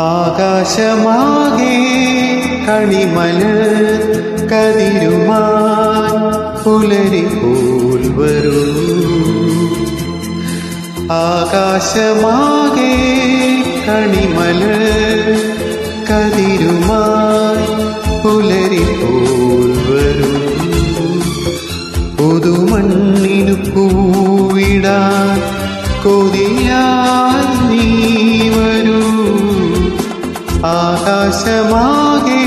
ആകാശമാകെ കണിമൽ കതിരുമാൻ പുലരി പോൽ വരൂ. ആകാശമാകെ കണിമൽ കതിരുമാൻ പുലരി പോൽ വരൂ. പുതുമണ്ണിനു പൂവിടാൻ കൊതിയാ നീ ആകാശമാകെ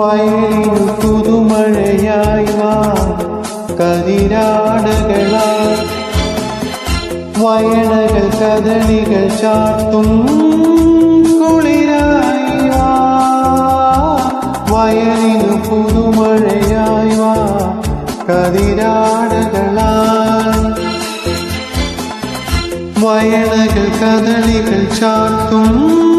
വയലിനു പുതുമഴയായി വാ കതിരാടകളാ വയണകൾ കദളികൾ ചാട്ടും കുളിരായി വാ. വയലിനു പുതുമഴയായി വാ. വയണകൾ കദളികൾ ചാത്തും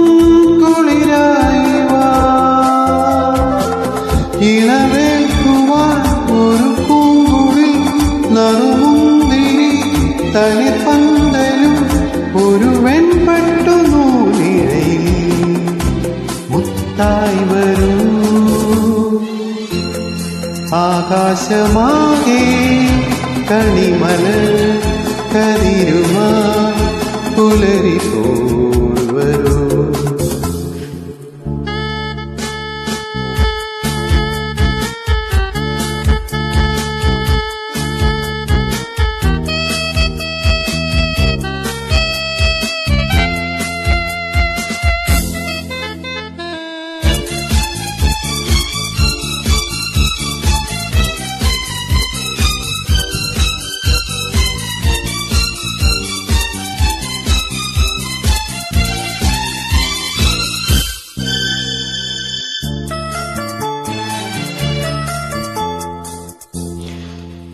നറുമുന്തിരി തളിപ്പന്തലും ഒരു വെൺപട്ടു നൂലിഴയിൽ മുത്തായി വരൂ. ആകാശമാകെ കണിമല കതിരുമാ പുലരി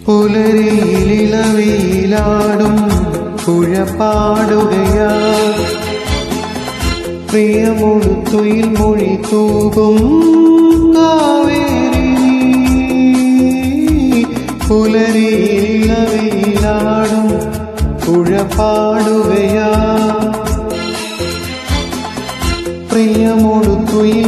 പുലരിയിലിളവയിലാടും കുഴപ്പാടുകയാ പ്രിയമൊഴുത്തുയിൽ മൊഴി തൂകും കാവേരി. പുലരിയിലവയിലാടും കുഴപ്പാടുകയാ പ്രിയമൊഴുത്തുയിൽ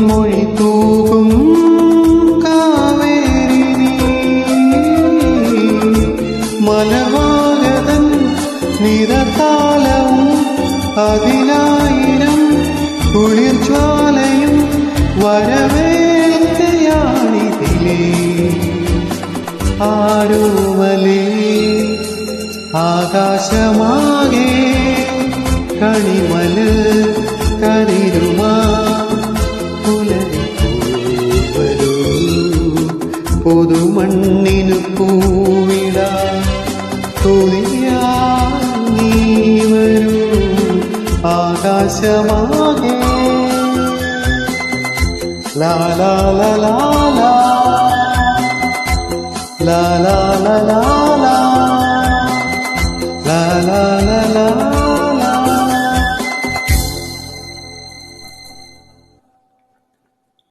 അതിനായിരം കുളിർജ്വാലയും വരവേൽക്കയാണിതിലേ. ആരോമലേ ആകാശമാകെ കണിമൽ കരിരുമാ പുലരി വരൂ പൊതുമണ്ണിനു പൂവിടാ പ്രകാശമാകെ ലാലാലാലാ ലാലാലാലാ ലാലാലാ